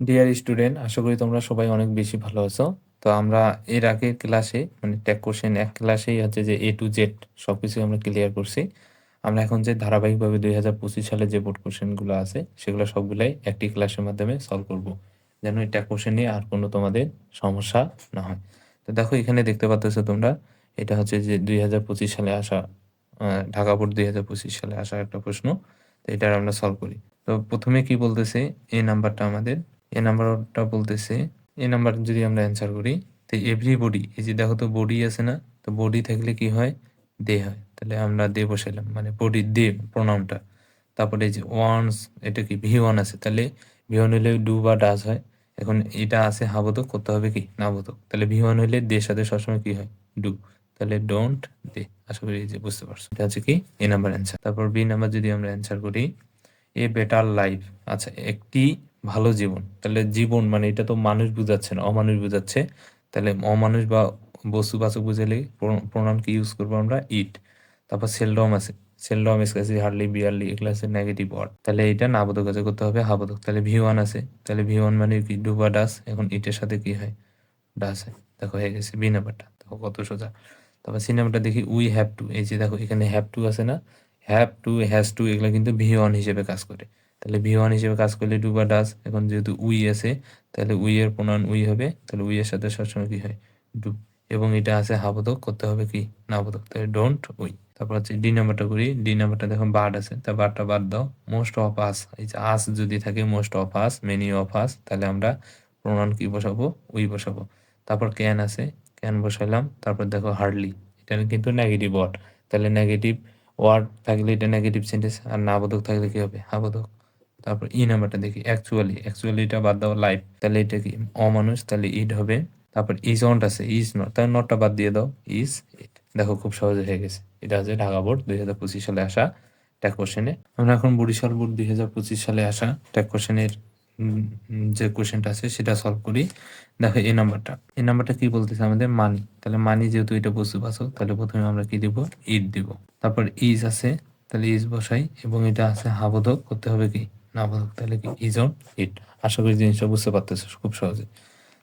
Dear student আশা করি তোমরা সবাই অনেক বেশি ভালো আছো। তো আমরা এর আগে ক্লাসে মানে ট্যাগ কোশ্চেন এক ক্লাসেই হচ্ছে যে এ টু জেড সব কিছু আমরা ক্লিয়ার করছি। আমরা এখন যে ধারাবাহিকভাবে দুই হাজার পঁচিশ সালে যে বোর্ড কোশ্চেনগুলো আছে, সেগুলো সবগুলাই একটি ক্লাসের মাধ্যমে সলভ করব। যেন এই ট্যাগ কোশ্চেন নিয়ে আর কোনো তোমাদের সমস্যা না হয়। তো দেখো, এখানে দেখতে পাচ্ছ তোমরা, এটা হচ্ছে যে দুই হাজার পঁচিশ সালে আসা ঢাকা বোর্ড দুই হাজার পঁচিশ সালে আসা একটা প্রশ্ন, তো এটার আমরা সলভ করি। তো প্রথমে কি বলতেছে, এই নাম্বারটা আমাদের? এ নাম্বারটা বলতেছে। এ নাম্বার যদি আমরা অ্যান্সার করি, তো এভরি বডি এই যে দেখো তো বডি আছে না, তো বডি থাকলে কি হয়? দে হয়। তাহলে আমরা দে বসাইলাম মানে বডি দে প্রোনাউনটা তারপরে যে ওয়ান্স এটা কি? ভি ওয়ান আছে। তাহলে ভি ওয়ান হলে ডু বা ডাস হয়। এখন এটা আছে হাবোধক করতে হবে কি? না নাবোধক তাহলে ভি ওয়ান হলে দের সাথে সবসময় কি হয়? ডু তাহলে ডোন্ট দে আশা করি যে বুঝতে পারছ। এটা হচ্ছে কি? এ নাম্বার অ্যান্সার তারপর বি নাম্বার যদি আমরা অ্যান্সার করি, এ বেটার লাইফ আচ্ছা একটি ভালো জীবন। তাহলে জীবন মানে এটা তো মানুষ বুঝাচ্ছে না, অমানুষ বুঝাচ্ছে। তাহলে অমানুষ বা বস্তুবাচক বুঝালে প্রণাম কি ইউজ করব আমরা? ইট তারপর সেলডম আছে। সেলডম এসকাসি হার্ডলি বিয়ারলি এগুলো আছে নেগেটিভ ওয়ার্ড তাহলে এটা নাবোধক আছে করতে হবে হাবোধক তাহলে ভি ওয়ান আছে। তাহলে ভি ওয়ান মানে কি? ডুবা ডাস এখন ইটের সাথে কি হয়? ডাস হয়। দেখো, হয়ে গেছে বি নাম্বারটা দেখো, কত সোজা। তারপর সি নাম্বারটা দেখি উই হ্যাভ টু এই যে দেখো, এখানে হ্যাভ টু আছে না? হ্যাভ টু হ্যাজ টু এগুলো কিন্তু ভি ওয়ান হিসেবে কাজ করে। তাহলে ভি ওয়ান হিসেবে কাজ করলে ডু বা ডাস এখন যেহেতু উই আছে, তাহলে উই এর প্রণয়ন উই হবে, তাহলে উই এর সাথে সবসময় কি হয়? ডু এবং এটা আছে হাবোধক করতে হবে কি? নাবোধক তাহলে ডোন্ট উই। তারপর হচ্ছে ডি নাম্বারটা করি ডি নাম্বারটা দেখো বার্ড আছে, তা বার্ডটা বাদ দাও। মোস্ট অফ আস এই যে আস যদি থাকে most of us many of us তাহলে আমরা প্রণয়ন কি বসাবো? উই বসাবো। তারপর ক্যান আছে ক্যান বসাইলাম তারপর দেখো হার্ডলি এটা কিন্তু নেগেটিভ ওয়ার্ড তাহলে নেগেটিভ ওয়ার্ড থাকলে এটা নেগেটিভ সেন্টেন্স আর না বোধক থাকলে কি হবে? আবোধক তারপর ই নাম্বারটা দেখি অ্যাকচুয়ালি অ্যাকচুয়ালি এটা বাদ দাও লাইফ তাহলে এটা কি? অমানুষ, তাহলে ইট হবে। তারপর ইজ অন্ট আছে ইজ নট তাহলে নটটা বাদ দিয়ে দাও ইজ ইট দেখো খুব সহজে হয়ে গেছে। এটা হচ্ছে ঢাকা বোর্ড দুই হাজার পঁচিশ সালে আসা ট্যাগ কোশ্চেনে আমরা এখন বরিশাল বোর্ড দুই হাজার পঁচিশ সালে আসা ট্যাগ কোশ্চেনের যে কোশ্চেনটা আছে, সেটা সলভ করি। দেখো এই নাম্বারটা। এই নাম্বারটা কি বলতেছে আমাদের? মানি তাহলে মানি যেহেতু এটা বস্তু বাচক তাহলে প্রথমে আমরা কি দিব? ইট দিব। তারপর ইজ আছে, তাহলে ইজ বসাই, এবং এটা আছে হাবোধক করতে হবে কি? নাবোধক তাহলে কি ইজ অন ইট আশা করি জিনিসটা বুঝতে পারতেছো, খুব সহজে।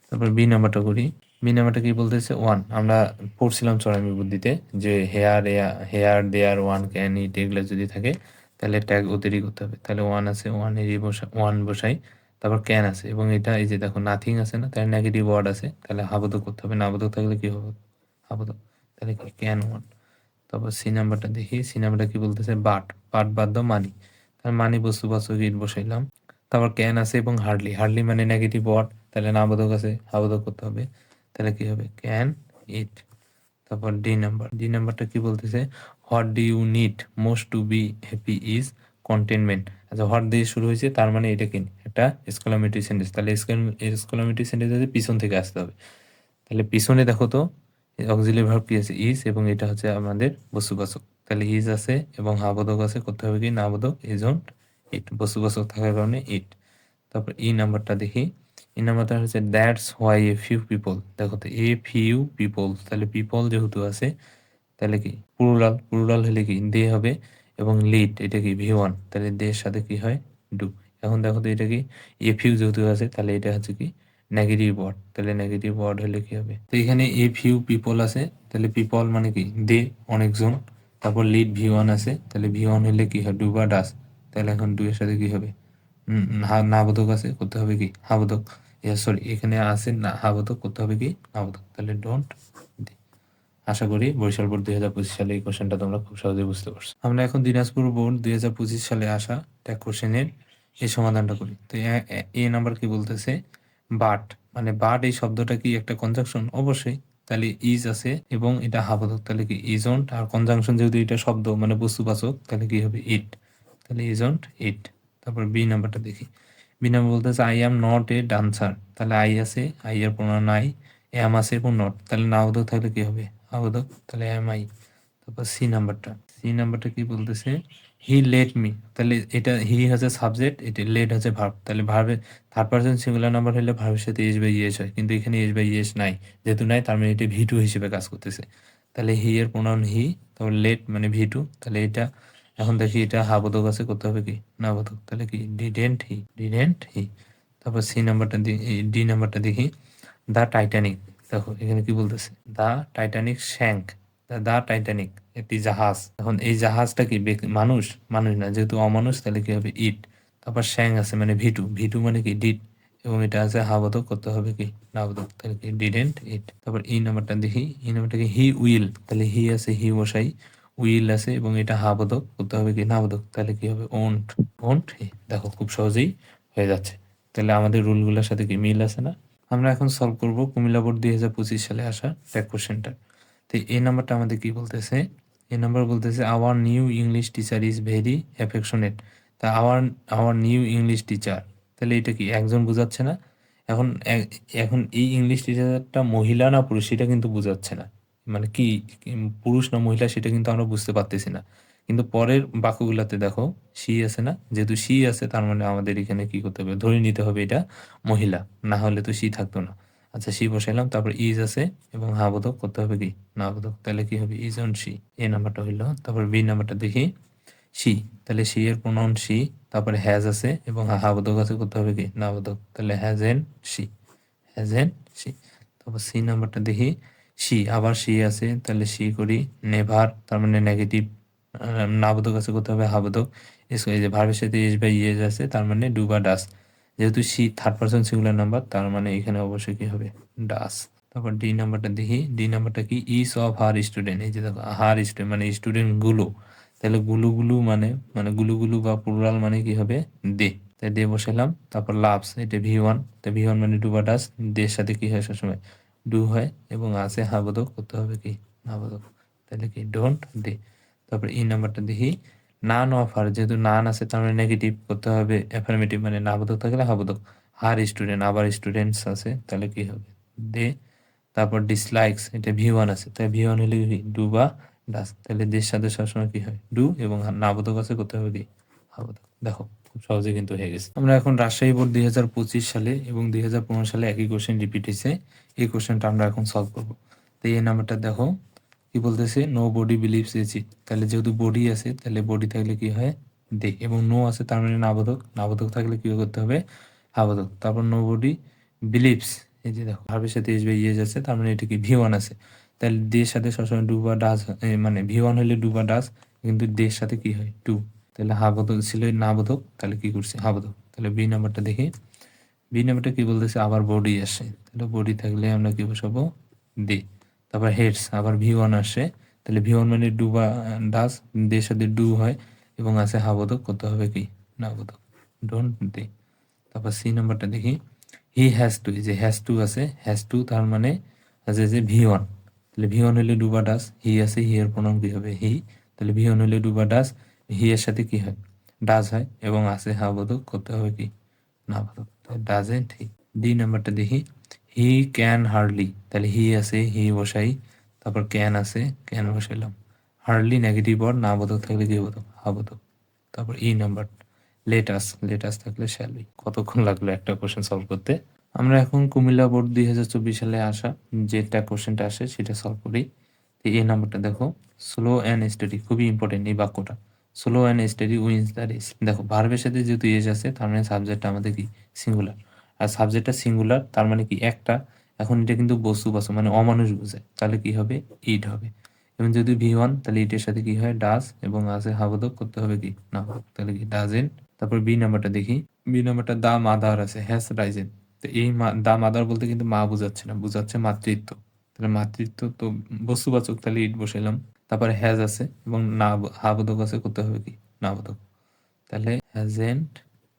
তারপর বি নাম্বারটা করি। বি নাম্বারটা কি বলতেছে? ওয়ান আমরা পড়ছিলাম চড়ামি বুদ্ধিতে যে here here there one can it এগুলো যদি থাকে, তাহলে ট্যাগ ওদেরই করতে হবে। তাহলে ওয়ান আছে ওয়ান এরই বসা ওয়ান বসাই। তারপর ক্যান আছে। এবং এটা এই যে দেখো নাথিং আছে না, তাহলে নেগেটিভ ওয়ার্ড আছে। তাহলে হাবোধক করতে হবে। নাবোধক থাকলে কি হবে? হাবোধক তাহলে কি ক্যান ওয়ান তারপর সি নাম্বারটা দেখি। সি নাম্বারটা কি বলতেছে? বাট বাট বাদ মানি তাহলে মানি বস্তু বাস্তব ইট বসাইলাম। তারপর ক্যান আছে এবং হার্ডলি হার্ডলি মানে নেগেটিভ ওয়ার্ড তাহলে নাবোধক আছে হাবোধক করতে হবে। তাহলে কি হবে? ক্যান ইট তারপর ডি নাম্বার ডি নাম্বারটা কি বলতেছে? What do you need most to be happy is contentment আচ্ছা হোয়াট দিয়ে শুরু হয়েছে, তার মানে এটা কি? একটা স্কলামেট্রি সেন্টেন্স তাহলে স্কলামেট্রি সেন্টেন্স পিছন থেকে আসতে হবে। তাহলে পিছনে দেখো তো অক্সিলি ভার্ব কি আছে ইজ এবং এটা হচ্ছে আমাদের বস্তুবাচক। তাহলে ইজ আছে এবং হাবোধক আছে, করতে হবে কি? নাবোধক ইজন্ট ইট বস্তুবাচক থাকার কারণে ইট তারপর ই নাম্বারটা দেখি। এই নাম্বারটা হচ্ছে that's why a few people দেখো তো এ ফিউ পিপল তাহলে পিপল যেহেতু আছে, তাহলে কি? পুরুলাল পুরুলাল হলে কি? দে হবে এবং লিড এটা কি? ভি ওয়ান তাহলে দের সাথে কি হয়? ডু এখন দেখো তো, এটা কি? এ ফিউ যেহেতু আছে, তাহলে এটা হচ্ছে কি? নেগেটিভ ওয়ার্ড তাহলে নেগেটিভ ওয়ার্ড হলে কি হবে? তো এখানে এ ফিউ পিপল আছে তাহলে পিপল মানে কি? দে অনেকজন। তারপর লিড ভি ওয়ান আছে তাহলে ভি ওয়ান হলে কি হয় ডু বা ডাস তাহলে এখন ডু এর সাথে কি হবে? উম, হা- নাবোধক আছে করতে হবে কি? হাবোধক সরি এখানে আছে না হাবোধক করতে হবে কি? নাবোধক তাহলে ডোন্ট আশা করি বরিশাল বোর্ড দুই হাজার পঁচিশ সালে এই কোশ্চেনটা তোমরা খুব সহজে বুঝতে পারছ। আমরা এখন দিনাজপুর বোর্ড দুই হাজার পঁচিশ সালে আসা ট্যাগ কোশ্চেনের এই সমাধানটা করি। তো এ নাম্বার কি বলতেছে? বাট মানে বাট এই শব্দটা কি একটা কনজাংশন অবশ্যই। তাহলে ইজ আছে এবং এটা হাবোধক তাহলে কি ইজন্ট আর কনজাংশন যেহেতু এটা শব্দ মানে বস্তুবাচক তাহলে কি হবে ইট তাহলে ইজন্ট ইট তারপর বি নাম্বারটা দেখি। বি নাম্বার বলতে বলতেছে I am not a dancer তাহলে আই আছে আই এর প্রণয়ন আই এম আছে এবং নট তাহলে না আবোধক থাকলে কি হবে? আবোধক তাহলে এম আই তারপর সি নাম্বারটা সি নাম্বারটা কি বলতেছে? He let me. তাহলে এটা হি হচ্ছে সাবজেক্ট এটা লেট হচ্ছে ভার্ব তাহলে ভার্বে থার্ড পার্সন সিঙ্গুলার নাম্বার হলে ভার্বের সাথে এস বাই ইয়েস হয়। কিন্তু এখানে এস বাই ইয়েস নাই। যেহেতু নাই, তার মানে এটা ভি টু হিসেবে কাজ করতেছে। তাহলে হি এর প্রোনাউন হি, তারপর লেট মানে ভি টু তাহলে এটা, এখন দেখি এটা হাবোধক আছে, করতে হবে কি? না বোধক। তাহলে কি? ডিডেন্ট হি ডিডেন্ট হি তারপর সি নাম্বারটা ডি নাম্বারটা দেখি। দ্য টাইটানিক দেখো, এখানে কি বলতেছে? The Titanic sank the Titanic, একটি জাহাজ। এখন এই জাহাজটা কি মানুষ? মানুষ না, যেহেতু অমানুষ, তাহলে কি হবে ইট? তারপর শ্যাং আছে মানে ভিটু। ভিটু মানে কি ডিট? এবং এটা আছে হাবোধক করতে হবে কি নাবোধক তাহলে কি ডিডেন্ট ইট। তারপর ই নাম্বারটা দেখি। ই নাম্বারটা কি হি উইল। তাহলে হি আছে হি বসাই উইল আছে এবং এটা হাবোধক করতে হবে কি নাবোধক তাহলে কি হবে ওন্ট। ওন্ট? দেখো, খুব সহজেই হয়ে যাচ্ছে। তাহলে আমাদের রুলগুলোর সাথে কি মিল আছে না? আমরা এখন সলভ করব কুমিল্লা বোর্ড দুই হাজার পঁচিশ সালে আসা ট্যাক কোশ্চেনটা তো এই নাম্বারটা আমাদের কি বলতেছে? এই নাম্বার বলতেছে our new English teacher is very affectionate তা our our new English teacher তাহলে এটা কি একজন বোঝাচ্ছে না? এখন এখন এই ইংলিশ টিচারটা মহিলা না পুরুষ, সেটা কিন্তু বোঝাচ্ছে না। মানে কি, পুরুষ না মহিলা, সেটা কিন্তু আমরা বুঝতে পারতেছি না। কিন্তু পরের বাক্যগুলোতে দেখো সি আছে না? যেহেতু সি আছে, তার মানে আমাদের এখানে কি করতে হবে? ধরে নিতে হবে এটা মহিলা, না হলে তো সি থাকতো না। আচ্ছা সি বসাইলাম তারপর ইজ আছে এবং হাবোধক করতে হবে কি? না বোধক, তাহলে কি হবে? Isn't she. এই নাম্বারটা হইল, তারপর বি নাম্বারটা দেখি। সি, তাহলে সি এর প্রোনাউন সি? তারপরে হ্যাজ আছে এবং হাবোধক আছে, করতে হবে কি? না বোধক, তাহলে has N C. Hasn't she. তারপর সি নাম্বারটা দেখি। সি, আবার সি আছে, তাহলে সি করি নেভার, তার মানে নেগেটিভ। না নাবোধক আছে, করতে হবে হাবোধক এস, এই যে ভার্বের সাথে এস বাই ইয়েজ আছে, তার মানে ডু বা ডাস যেহেতু C third person singular number তার মানে এখানে অবশ্যই কি হবে? ডাস তারপর ডি নাম্বারটা দেখি। ডি নাম্বারটা কি? ইস অফ হার স্টুডেন্ট এই যে দেখো হার স্টুডেন্ট মানে স্টুডেন্টগুলো তাহলে গুলো গুলো মানে মানে গুলো গুলো বা প্লুরাল মানে কি হবে? দে। তাই দে বসালাম তারপর লাভস এটা ভি ওয়ান তো ভি ওয়ান মানে ডু বা ডাস দের সাথে কি হয় সবসময়? ডু হয় এবং আছে হাবোধক করতে হবে কি? হাবোধক তাহলে কি? Don't they. তারপর এই নাম্বারটা দেখি। নান অফার যেহেতু নান আছে, তার মানে নেগেটিভ করতে হবে অ্যাফার্মেটিভ মানে না বোধক থাকলে হাবোধক হার স্টুডেন্ট আবার স্টুডেন্টস আছে, তাহলে কি হবে? দে, তারপর ডিসলাইকস এটা ভি ওয়ান আছে, তাই ভি ওয়ান হলে ডু বা ডাস তাহলে দের সাথে সবসময় কি হয়? ডু এবং না বোধক আছে, করতে হবে কি? হাবোধক দেখো, খুব সহজে কিন্তু হয়ে গেছে। আমরা এখন রাজশাহী বোর্ড দুই হাজার পঁচিশ সালে এবং দুই হাজার পনেরো সালে একই কোশ্চেন রিপিট হয়েছে। এই কোশ্চেনটা আমরা এখন সলভ করব। তো এই নাম্বারটা দেখো। কি বলতেছে? নো বডি বিলিভস ইট তাহলে যেহেতু বডি আছে, তাহলে বডি থাকলে কি হয়? দে এবং নো আছে, তার মানে নাবোধক। নাবোধক থাকলে কি করতে হবে? আবোধক। তারপর নো বডি বিলিভস এই যে দেখো ভার্বের সাথে এস বাই ইয়েজ আছে, তার মানে এটা কি? ভি ওয়ান আছে। তাহলে দের সাথে সবসময় ডু বা ডাস মানে ভি ওয়ান হলে ডু বা ডাস কিন্তু দের সাথে কি হয়? টু তাহলে হাবোধক ছিল নাবোধক, তাহলে কি করছে? হাবোধক তাহলে বি নাম্বারটা দেখি। বি নাম্বারটা কি বলতেছে? আবার বডি আসে। তাহলে বডি থাকলে আমরা কি বসাবো? দে তারপর হেডস আবার ভি ওয়ান আসে। তাহলে ভি ওয়ান মানে ডু বা ডাস দের সাথে ডু হয়। এবং আছে হাবোধক করতে হবে কি? নাবোধক ডোন্ট দে তারপর সি নাম্বারটা দেখি। হি হ্যাজ টু যে হ্যাজ টু আছে হ্যাজ টু তার মানে আছে যে ভি ওয়ান তাহলে ভি ওয়ান হলে ডু বা ডাস হি আছে হি এর প্রণাম কি হবে? হি তাহলে ভি ওয়ান হলে ডু বা ডাস হি এর সাথে কি হয়? ডাস হয়, এবং আছে হাবোধক করতে হবে কি? নাবোধক ডাজেন্ট হি ডি নাম্বারটা দেখি। হি ক্যান হার্ডলি তাহলে হি আছে হি বসাই, তারপর ক্যান আছে ক্যান বসাইলাম। হার্ডলি নেগেটিভ ওয়ার্ড না বোধক থাকলে কি বোধক হাবোধক তারপর ই নাম্বার লেটাস লেটাস থাকলে শ্যালই কতক্ষণ লাগল একটা কোশ্চেন সলভ করতে? আমরা এখন কুমিল্লা বোর্ড দুই হাজার চব্বিশ সালে আসা যেটা কোশ্চেনটা আসে সেটা সলভ করি। তো এই নাম্বারটা দেখো স্লো অ্যান্ড স্টাডি খুবই ইম্পর্টেন্ট এই বাক্যটা। Slow and steady wins the race দেখো ভার্বের সাথে যেহেতু এজ আছে, তার মানে সাবজেক্টটা আমাদের কি? সিঙ্গুলার আর সাবজেক্টটা সিঙ্গুলার তার মানে কি একটা? এখন এটা কিন্তু বস্তু বাস্তু মানে অমানুষ বোঝায় তাহলে কি হবে? ইট হবে। এবং যদি ভি ওয়ান তাহলে ইটের সাথে কি হয়? ডাস এবং আছে হাবোধক করতে হবে কি? না তাহলে কি ডাজেন তারপর বি নাম্বারটা দেখি। বি নাম্বারটা দা মাদার আছে হ্যাস রাইজেন তো এই দা মাদার বলতে কিন্তু মা বোঝাচ্ছে না, বোঝাচ্ছে মাতৃত্ব। তাহলে মাতৃত্ব তো বস্তুবাচক, তাহলে ইট বসাইলাম। তারপরে হ্যাজ আছে এবং না হাবোধক আছে, করতে হবে কি? না বোধক তাহলে হ্যাজেন্ট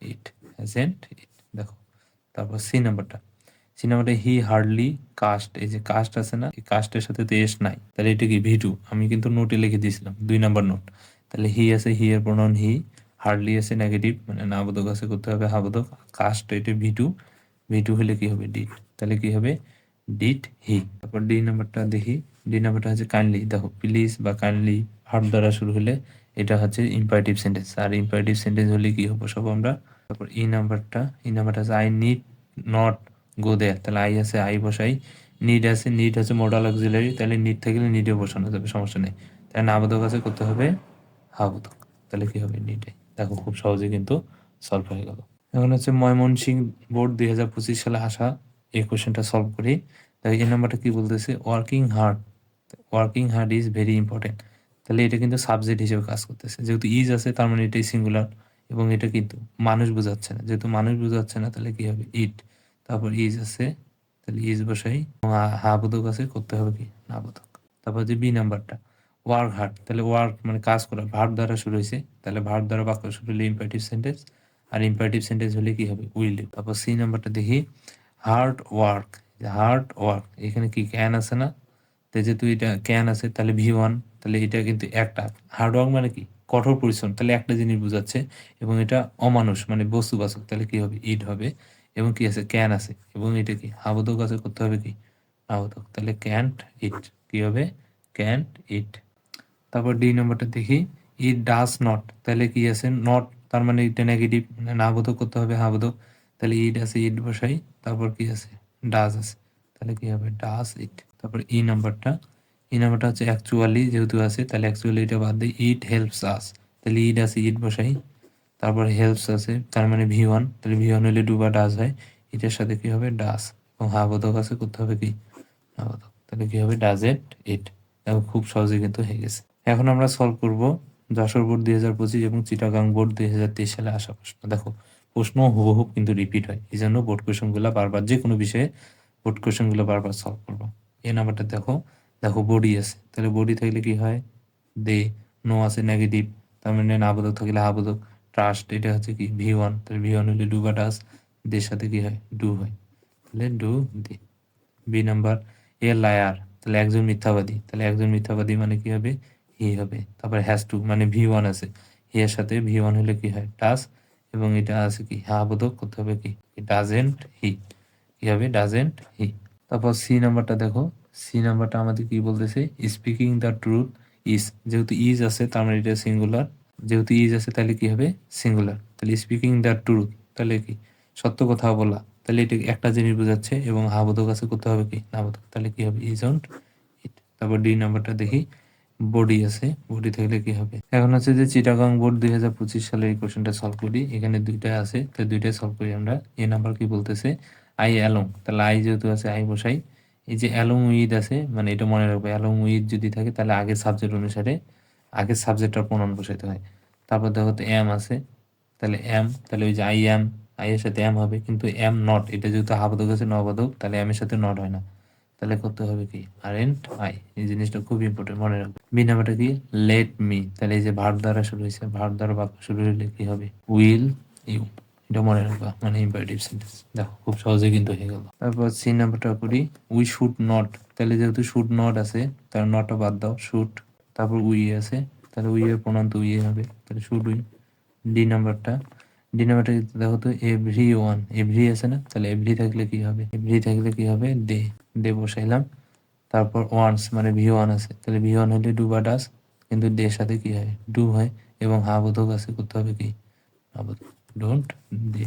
ইট হ্যাজেন্ট ইট দেখো। তারপর সি নাম্বারটা সি নাম্বারটা হি হার্ডলি কাস্ট এই যে কাস্ট আছে না, এই কাস্টের সাথে তো এস নাই। তাহলে এটা কি ভিটু আমি কিন্তু নোটে লিখে দিয়েছিলাম, দুই নাম্বার নোট তাহলে হি আছে হি এর প্রণয়ন হি হার্ডলি আছে নেগেটিভ মানে না বোধক আছে, করতে হবে হাবোধক কাস্ট এটা ভিটু ভিটু হলে কি হবে? ডিট তাহলে কি হবে? ডিট হি তারপর ডি নাম্বারটা দেখি ডি নাম্বারটা হচ্ছে কাইন্ডলি দেখো প্লিজ বা কাইন্ডলি ভার্ব দ্বারা শুরু হলে এটা হচ্ছে ইম্পারেটিভ সেন্টেন্স আর ইম্পারেটিভ সেন্টেন্স হলে কি হবে? সব আমরা তারপর ই নাম্বারটা ই নাম্বারটা আছে I need not go there তাহলে আই আছে আই বসাই। নিড আছে নিড আছে মোডাল অক্সিলারি তাহলে নিড থাকলে নিডে বসানো যাবে, সমস্যা নেই। তাহলে নাবোধক আছে, করতে হবে হাবোধক তাহলে কি হবে নিডে দেখো খুব সহজে কিন্তু সলভ হয়ে গেল। এখন হচ্ছে ময়মনসিংহ বোর্ড দুই হাজার পঁচিশ সালে আসা এই কোশ্চেনটা সলভ করি। তাই এই নাম্বারটা কি বলতেছে? Working hard working hard is very important তাহলে এটা কিন্তু সাবজেক্ট হিসেবে কাজ করতেছে। যেহেতু ইজ আছে, তার মানে এটাই সিঙ্গুলার এবং এটা কিন্তু মানুষ বোঝাচ্ছে না। যেহেতু মানুষ বোঝাচ্ছে না, তাহলে কি হবে? ইট তারপর ইজ আছে, তাহলে ইজ বসাই। হা- বোধক আছে, করতে হবে কি? না বোধক। তারপর যে বি নাম্বারটা। ওয়ার্ক হার্ড তাহলে ওয়ার্ক মানে কাজ করা। ভার্ব দ্বারা শুরু হয়েছে। তাহলে ভার্ব দ্বারা বাক্য শুরু হলে ইম্পারেটিভ সেন্টেন্স আর ইম্পারেটিভ সেন্টেন্স হলে কি হবে? উইল তারপর সি নাম্বারটা দেখি। হার্ড ওয়ার্ক হার্ড ওয়ার্ক এখানে কি ক্যান আছে না? তো যেহেতু এটা ক্যান আছে, তাহলে ভি ওয়ান তাহলে এটা কিন্তু একটা। হার্ড ওয়ার্ক মানে কি? কঠোর পরিশ্রম, তাহলে একটা জিনিস বোঝাচ্ছে এবং এটা অমানুষ মানে বস্তুবাচক তাহলে কি হবে? ইট হবে। এবং কি আছে? ক্যান আছে। এবং এটা কি? আবোধক আছে, করতে হবে কি? আবোধক তাহলে ক্যান্ট ইট। কি হবে? Can't it. তারপর ডি নম্বরটা দেখি। It does not. তাহলে কি আছে? নট, তার মানে এটা নেগেটিভ মানে বোধক করতে হবে হা তাহলে ইট আছে, ইট বসাই। তারপর কি আছে? ডাস আছে। তাহলে কি হবে? Does it. তারপর ই নাম্বারটা ই নাম্বারটা হচ্ছে অ্যাকচুয়ালি যেহেতু আছে, তাহলে অ্যাকচুয়ালি এটা বাদ দিয়ে ইট হেল্পস আস তাহলে ইট আছে ইট বসাই। তারপর হেল্পস আছে, তার মানে ভি ওয়ান তাহলে ভি ওয়ান হলে ডু বা ডাস হয়। ইটের সাথে কি হবে? ডাস এবং হা বোধক আছে, করতে হবে কি? না বোধক তাহলে কি হবে? ডাজ এট ইট দেখো, খুব সহজে কিন্তু হয়ে গেছে। এখন আমরা সলভ করব যশোর বোর্ড দুই হাজার পঁচিশ এবং চিটাগাং বোর্ড দুই হাজার তেইশ সালে আসা প্রশ্ন। দেখো, প্রশ্ন হুবহুব কিন্তু রিপিট হয়। এই জন্য বোর্ড কোয়েশনগুলো বারবার যে কোনো বিষয়ে বোর্ড কোয়েশনগুলো বারবার সলভ করব। এই নাম্বারটা দেখো। দেখো বডি আছে। তাহলে বডি থাকলে কি হয়? দে নো আছে নেগেটিভ তার মানে না বোধক থাকলে আবোধক ট্রাস্ট এটা হচ্ছে কি? ভি ওয়ান তাহলে ভি ওয়ান হলে ডু বা ডাস দের সাথে কি হয়? ডু হয়। তাহলে do they. B number a liar তাহলে একজন মিথ্যাবাদী। তাহলে একজন মিথ্যাবাদী মানে কি হবে? হি হবে। তারপর হ্যাজ টু মানে ভি ওয়ান আছে। হি এর সাথে ভি ওয়ান হলে কি হয়? টাস এবং এটা আছে কি? হা বোধক করতে হবে কি? ডাজেন্ট হি কি হবে? ডাজেন্ট হি তারপর সি নাম্বারটা দেখো। সি নাম্বারটা আমাদের কি বলতেছে? স্পিকিং দ্য ট্রুথ ইজ যেহেতু ইজ আছে, তার মানে এটা সিঙ্গুলার যেহেতু ইজ আছে, তাহলে কি হবে? সিঙ্গুলার তাহলে স্পিকিং দ্য ট্রুথ তাহলে কি? সত্য কথা বলা। তাহলে এটা একটা জিনিস বোঝাচ্ছে, এবং হাবোধক আছে, করতে হবে কি? না বোধক। তাহলে কি হবে? ইজন্ট ইট তারপর ডি নাম্বারটা দেখি। বডি আছে। বডি থাকলে কি হবে? এখন হচ্ছে যে চিটাগাং বোর্ড দুই হাজার পঁচিশ সালে এই কোশ্চেনটা সলভ করি। এখানে দুইটা আছে। তো দুইটাই সলভ করি আমরা। এ নাম্বার কি বলতেছে? আই অ্যালং তাহলে আই যেহেতু আছে আই বসাই। এই যে অ্যালং উইথ আছে মানে এটা মনে রাখবে অ্যালং উইথ যদি থাকে, তাহলে আগের সাবজেক্ট অনুসারে আগের সাবজেক্টটার প্রণয়ন বসাইতে হয়। তারপর দেখো তো এম আছে, তাহলে এম তাহলে ওই যে আই এম আই এর সাথে এম হবে, কিন্তু এম নট এটা যেহেতু হাবাদক আছে নবাদক তাহলে এম এর সাথে নট হয় না। তাহলে করতে হবে কি? আর এন্ড আই এই জিনিসটা খুব ইম্পর্টেন্ট মনে রাখবে। বি নাম্বারটা কি? লেট মি তাহলে এই যে ভার্ব দ্বারা শুরু হয়েছে ভার্ব দ্বারা বাক্য শুরু হলে কি হবে? উইল ইউ এটা মনে রাখবা মানে ইম্পারেটিভ সেন্টেন্স দেখো, খুব সহজে কিন্তু হয়ে গেল। তারপর নাম্বারটা করি উই শুড নট তাহলে যেহেতু শুড নট আছে তার নটটা বাদ দাও তারপর উই আছে, তাহলে উই এর প্রণান্ত উই হবে। তাহলে শুড উই ডি নাম্বারটা ডি নাম্বারটা দেখো তো এভরি ওয়ান এভরি আছে না? তাহলে এভরি থাকলে কি হবে? এভরি থাকলে কি হবে? ডে ডে বসাইলাম। তারপর ওয়ান্স মানে ভি ওয়ান আছে। তাহলে ভি ওয়ান হলে ডু বা ডাস কিন্তু ডে সাথে কি হয়? ডু হয়। এবং হা বোধক আছে, করতে হবে কি? হা বোধক ডোন্ট ডে